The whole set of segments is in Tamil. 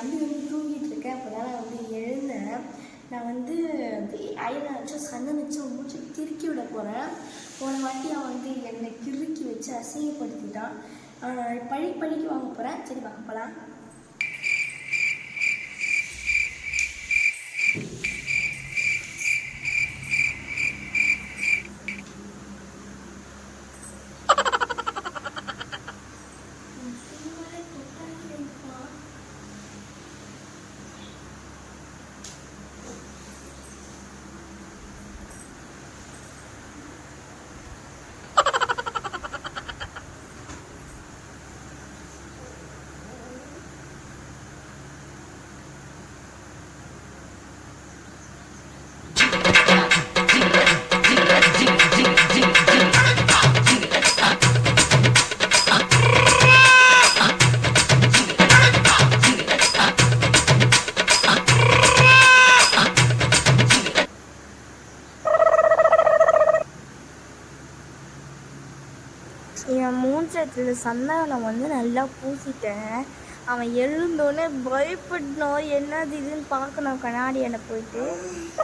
தம்பி வந்து தூங்கிட்டு இருக்கேன் அப்போ தான் நான் வந்து எழுந்தேன் நான் வந்து ஐயனை வச்சு சண்டை வச்சு மூச்சு திருக்கி விட போகிறேன் போன வாட்டி அவன் வந்து என்னை கிறுக்கி வச்சு அசிங்கப்படுத்திட்டான். அவனை பழி பழிக்கு வாங்க போகிறேன் சரி வாங்க போகலாம் மூஞ்சத்தில் சந்தனம் வந்து நல்லா பூசிட்டேன். அவன் எழுந்தோடனே பயப்படணும் என்னது இதுன்னு பார்க்கணும். கண்ணாடியில் போயிட்டு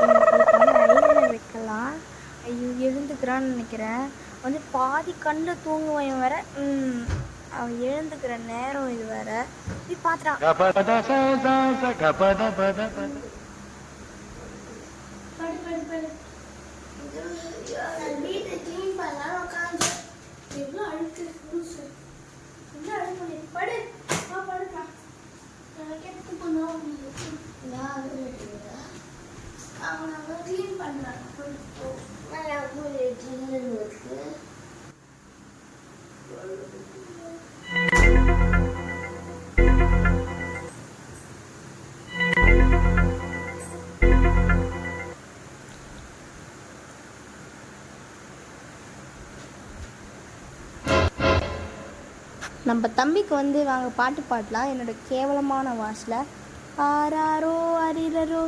எனக்கு இப்போ வந்து ஐலனை வைக்கலாம். ஐயோ எழுந்துக்கிறான்னு நினைக்கிறேன். வந்து பாதி கண்ணில் தூங்குவான் வேற. அவன் எழுந்துக்கிற நேரம் இது வேற. இப்படி pada. படு படு படு நான் வீட்டை க்ளீன் பண்ணலாம் உட்காந்து எவ்வளோ அழுக்கு லூசு எவ்வளோ அழுக்கு பண்ணி படு வா படுக்கா நான் கெட்டு போனோம் க்ளீன் நல்லா இருக்கு நம்ம தம்பிக்கு வந்து வாங்க பாட்டு பாடலாம். என்னோட கேவலமான வாஷில் ஆராரோ அரிரரோ.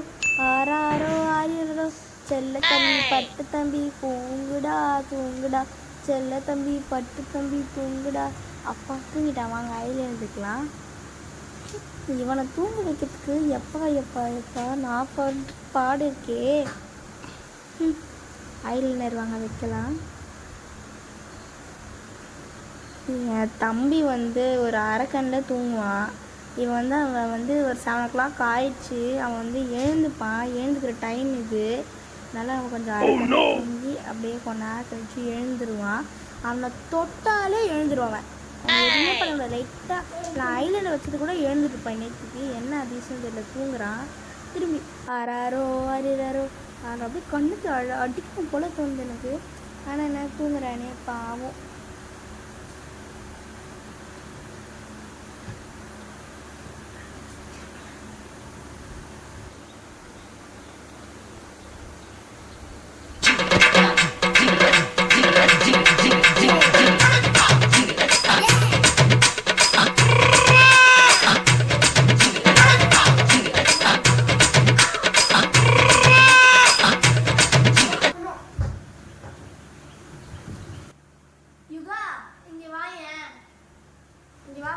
ஆறாரோ அரிரரோ செல்ல தம்பி பட்டு தம்பி தூங்குடா தூங்குடா. செல்ல தம்பி பட்டு தம்பி தூங்குடா. அப்பா தூங்கிட்டான் வாங்க ஐயில் எழுந்துக்கலாம். இவனை தூங்க வைக்கிறதுக்கு எப்பா எப்பா எப்பா? நான் பாடு பாடு இருக்கே ஐலைனர் வாங்க வைக்கலாம். என் தம்பி வந்து ஒரு அரைக்கண்ணில் தூங்குவான். இவன் வந்து அவன் வந்து ஒரு செவன் ஓ கிளாக் ஆயிடுச்சு. அவன் வந்து எழுந்துப்பான். எழுந்துக்கிற டைம் இது. அதனால் அவன் கொஞ்சம் அரைக்கண்ணில் தூங்கி அப்படியே கொஞ்ச நேரம் கழிச்சு எழுந்துருவான். அவனை தொட்டாலே எழுந்துருவான் எதுவுமே பண்ண லைட்டாக நான் ஐலைனர் வச்சது கூட எழுந்துட்டுப்பான் நேற்றுக்கு என்ன அதிசயம் தெரியல தூங்குறான். திரும்பி ஆறாரோ அரிராரோ. அவன் அப்படியே கண்ணுக்கு அழ அடிக்கும் போல தோணுது எனக்கு. ஆனால் என்ன தூங்குறானே பாவம். இங்க வா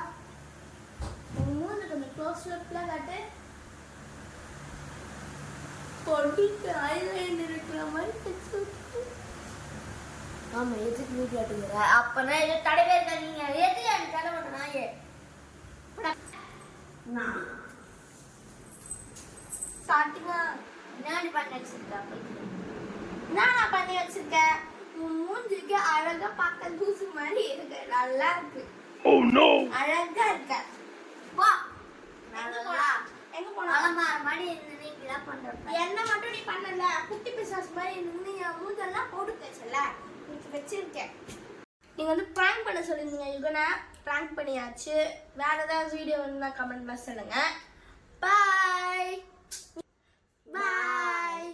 உன் மூஞ்சி கொஞ்சம் க்ளோஸ் அப்ல காட்டு. பொடிக்கு ஐலைனர் இருக்கிற மாதிரி. ஆமா எதுக்கு வீட்டு காட்டுங்கிற அப்பனா இது தடவை இருக்காதீங்க. எது எனக்கு தடவை நாயே? நான் சாட்டிமா என்ன பண்ண வச்சிருக்கேன் என்ன நான் பண்ணி வச்சிருக்கேன் உன் மூஞ்சிக்கு அழகா பார்க்க தூசு மாதிரி இருக்கு. நல்லா இருக்கு. Oh no! அழகா இருக்க. வா. எங்க நல்லா எங்க போனா அலமார மாதிரி இருந்து நீ பண்றப்ப. என்ன மட்டும் நீ பண்ணல. குட்டி பிசாஸ் மாதிரி நின்று என் மூஞ்செல்லாம் போட்டு பேசல இன்னைக்கு வச்சிருக்கேன். நீங்க வந்து ப்ராங்க் பண்ண சொல்லியிருந்தீங்க யுகனா. ப்ராங்க் பண்ணியாச்சு. வேற ஏதாவது வீடியோ இருந்தால் கமெண்ட்ல சொல்லுங்க. பாய் பாய்